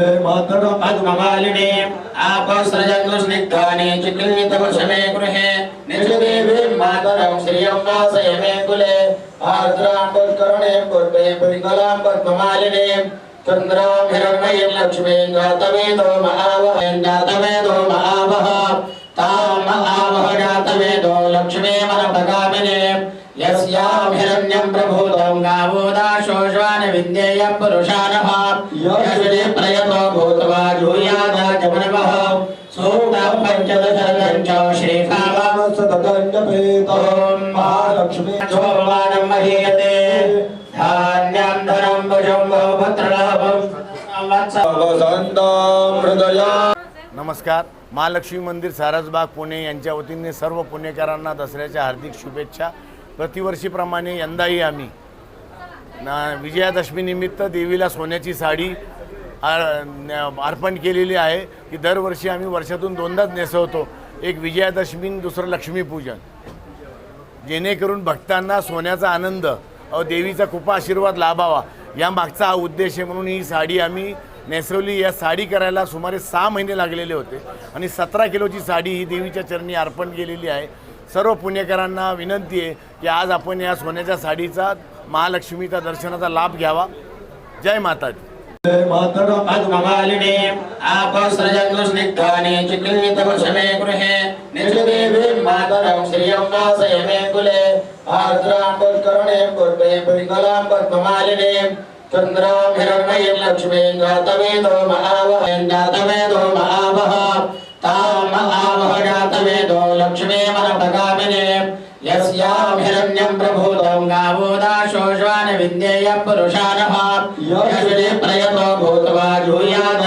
मातरम् पद्ममालिने आपस्रजङ्गुस्निग्धानि चिक्लितवशमे गृहे निजदेवीं मातरं श्रियं वासय मे कुले। आर्द्रां पुष्करणे पूर्वे पिङ्गलां पद्ममालिने चन्द्रां हिरण्मयीं लक्ष्मीं जातवेदो महावह जातवेदो महावह। लक्ष्मीमनपगामिने यस्यां हिरण्यं प्रभूतं गावो दाशोश्वान विन्देय पुरुषानः यशुरे प्रयतो भूत्वा जूयादाजमनवः सूक्तं पञ्चदशरथं च श्रीकामं ॐ महालक्ष्मी महालक्ष्मीभवानं महीयते धान्यं धनं भुजं बहुपुत्रलाभं संवत्सरं हृदया नमस्कार. महालक्ष्मी मंदिर सारसबाग पुणे यांच्या वतीने सर्व पुणेकरांना दसऱ्याच्या हार्दिक शुभेच्छा. प्रतिवर्षीप्रमाणे यंदाही आम्ही ना विजयादशमीनिमित्त देवीला सोन्याची साडी अर्पण केलेली आहे की दरवर्षी आम्ही वर्षातून दोनदाच नेसवतो. एक विजयादशमी दुसरं लक्ष्मीपूजन. जेणेकरून भक्तांना सोन्याचा आनंद अ देवीचा कृपा आशीर्वाद लाभावा. या मागचा हा उद्देश आहे म्हणून ही साडी आम्ही नेसवली या साडी करायला सुमारे सहा महिने लागलेले होते. आणि सतरा किलोची साडी ही देवीच्या चरणी अर्पण केलेली आहे. सर्व पुणेकरांना विनंती आहे की आज आपण या सोन्याच्या साडीचा महालक्ष्मीचा दर्शनाचा लाभ घ्यावा. जय माता दी. मातरम् पद्ममालिने आपस्रजङ्गुस्निग्धानि चिक्लितवशमे गृहे. निजदेवीं मातरं श्रियं वासय मे कुले. आर्द्रां पुष्करणे पूर्वे पिङ्गलां पद्ममालिने चन्द्रां लक्ष्मी लक्ष्मीं जातवेदो महावह जातवेदो महावह तां महावह जातवेदो लक्ष्मीमनपगामिने यस्यां यस्याभिरण्यं प्रभूतं गावो दाशोश्वान विन्देय पुरुषानः यशुरे प्रयतो भूत्वा जूयाद